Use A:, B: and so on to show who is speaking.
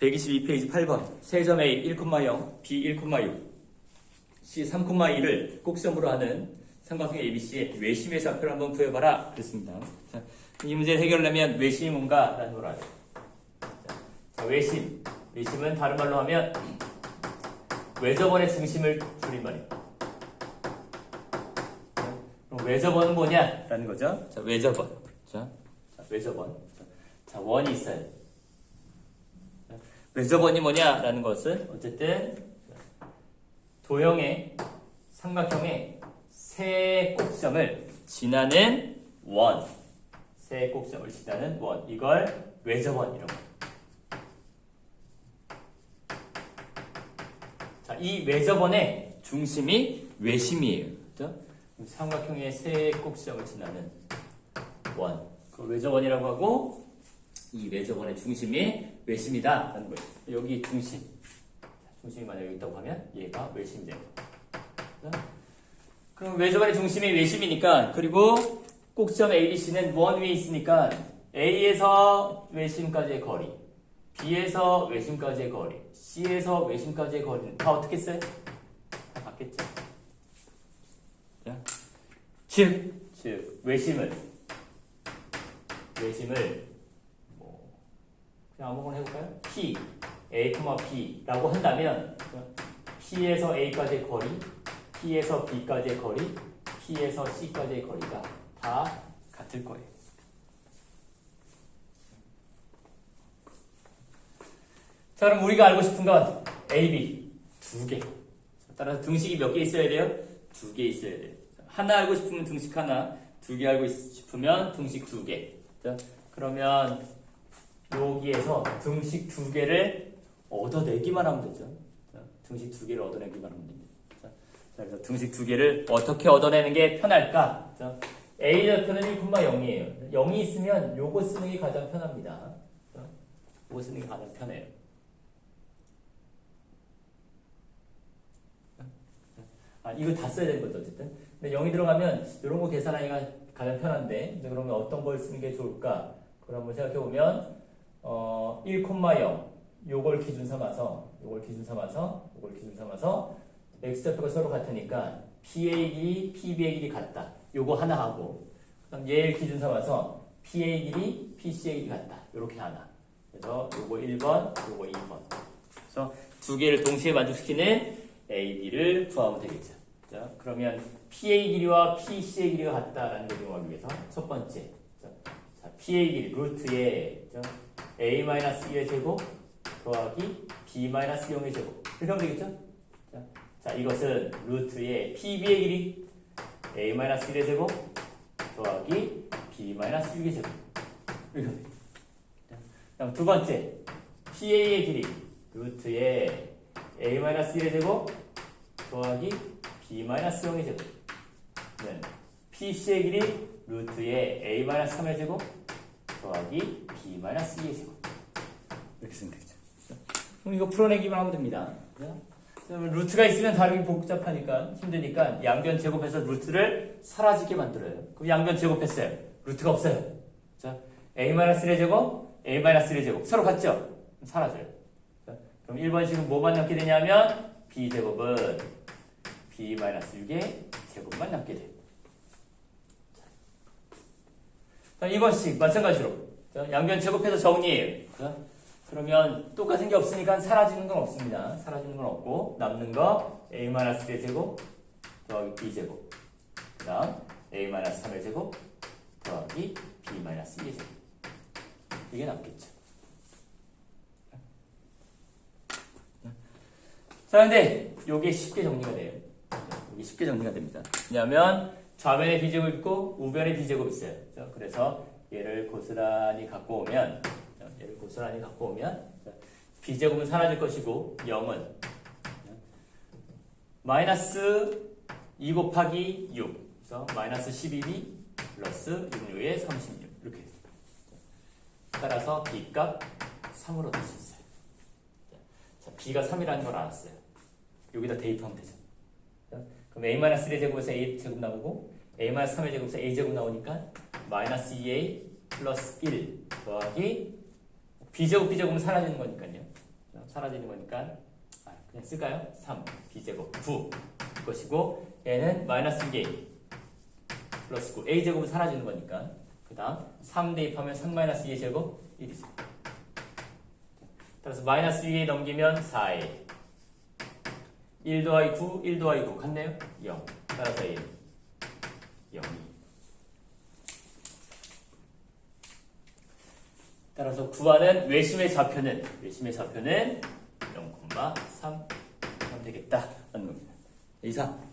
A: 122페이지 8번 세점 A 1,0 B 1,6 C 3,2를 꼭 시험으로 하는 삼각형 ABC의 외심의 좌표를 한번 구해봐라 그랬습니다. 자, 이 문제를 해결하려면 외심이 뭔가 라는 걸 알아요. 자, 자, 외심 외심은 다른 말로 하면 외접원의 중심을 줄인 말이에요. 그럼 외접원은 뭐냐? 라는 거죠. 자, 외접원. 자, 자, 외접원. 자, 자, 원이 있어요. 자, 외접원이 뭐냐? 라는 것은 어쨌든 도형의 삼각형의 세 꼭점을 지나는 원. 세 꼭점을 지나는 원. 이걸 외접원이라고 해요. 자, 이 외접원의 중심이 외심이에요. 그죠? 삼각형의 세 꼭지점을 지나는 원. 그 외접원이라고 하고 이 외접원의 중심이 외심이다 라는 거예요. 여기 중심. 중심이 만약 여기 있다고 하면 얘가 외심이 되는 거예요. 그럼 외접원의 중심이 외심이니까 그리고 꼭지점 ABC는 원 위에 있으니까 A에서 외심까지의 거리, B에서 외심까지의 거리, C에서 외심까지의 거리는 다 어떻게 써요? 다 같겠죠. 자, 즉, 즉 외심을 외심을 뭐 그냥 아무거나 해볼까요? P, A, B라고 한다면 P에서 A까지의 거리, P에서 B까지의 거리, P에서 C까지의 거리가 다 같을 거예요. 자, 그럼 우리가 알고 싶은 건 A, B 두 개. 따라서 등식이 몇 개 있어야 돼요? 두 개 있어야 돼요. 하나 알고 싶으면 등식 하나, 두 개 알고 싶으면 등식 두 개. 자, 그러면 여기에서 등식 두 개를 얻어내기만 하면 되죠. 자, 등식 두 개를 얻어내기만 하면 됩니다. 자, 자, 그래서 등식 두 개를 어떻게 얻어내는 게 편할까? 자, A 좌표는 1,0이에요. 0이 있으면 요거 쓰는 게 가장 편합니다. 자, 요거 쓰는 게 가장 편해요. 아, 이거 다 써야 되는 거죠, 어쨌든. 근데 0이 들어가면 이런 거 계산하기가 가장 편한데, 그러면 어떤 걸 쓰는 게 좋을까? 그걸 한번 생각해 보면, 어, 1,0 요걸 기준 삼아서 요걸 기준 삼아서 요걸 기준 삼아서 x좌표가 서로 같으니까 p의 길이 pb길이 같다. 요거 하나 하고 그럼 얘를 기준 삼아서 p의 길이 pc길이 같다. 요렇게 하나. 그래서 요거 1번, 요거 2번. 그래서 두 개를 동시에 만족시키는 a, b를 구하면 되겠죠. 자, 그러면 p의 길이와 pc길이가 같다라는 걸 이용하기 위해서 첫 번째 자, p의 길이 루트의 a-1의 제곱 더하기 b-0의 제곱 이렇게 하면 되겠죠? 자, 자 이것은 루트의 pb의 길이 a-1의 제곱 더하기 b-6의 제곱 이렇게 하면 되겠죠? 다음 두 번째 pa의 길이 루트의 a-1의 제곱 더하기 b-0의 제곱는 pc의 길이 루트의 a-3의 제곱 더하기 b-2의 제곱. 이렇게 쓰면 되겠죠. 그럼 이거 풀어내기만 하면 됩니다. 루트가 있으면 다루기 복잡하니까 힘드니까 양변 제곱해서 루트를 사라지게 만들어요. 그럼 양변 제곱했어요. 루트가 없어요. 자 a-1의 제곱 a-1의 제곱. 서로 같죠? 사라져요. 그럼 1번식은 뭐만 남게 되냐면 b제곱은 b-6의 제곱만 남게 돼요. 자, 2번식 마찬가지로 자, 양변 제곱해서 정리해요. 자, 그러면 똑같은 게 없으니까 사라지는 건 없습니다. 사라지는 건 없고 남는 거 a-의 제곱 더하기 b제곱 그 다음 a-3의 제곱 더하기 b-2의 제곱 이게 남겠죠. 자, 근데 요게 쉽게 정리가 돼요. 이게 쉽게 정리가 됩니다. 왜냐하면 좌변에 b제곱 있고 우변에 b제곱 있어요. 자, 그래서 얘를 고스란히 갖고 오면 자, 얘를 고스란히 갖고 오면 자, b제곱은 사라질 것이고 0은 마이너스 2 곱하기 6 그래서 마이너스 12b 플러스 6의 36 이렇게. 따라서 b값 3으로 될 수 있어요. 자, b가 3이라는 걸 알았어요. 여기다 대입하면 되죠. 그럼 a-3의 제곱에서 a 제곱 나오고 a-3의 제곱에서 a 제곱 나오니까 마이너스 2a 플러스 1 더하기 b제곱 b제곱은 사라지는 거니까요. 사라지는 거니까 아, 그냥 쓸까요? 3 b제곱 9 것이고 얘는 마이너스 2개 플러스 9 a제곱은 사라지는 거니까 그 다음 3 대입하면 3 마이너스 2의 제곱 1이죠 따라서 마이너스 2에 넘기면 4에 1 더하기 9 1 더하기 9 같네요? 0 따라서 1 0 따라서 구하는 외심의 좌표는 외심의 좌표는 0,3 되겠다 라는 겁니다. 이상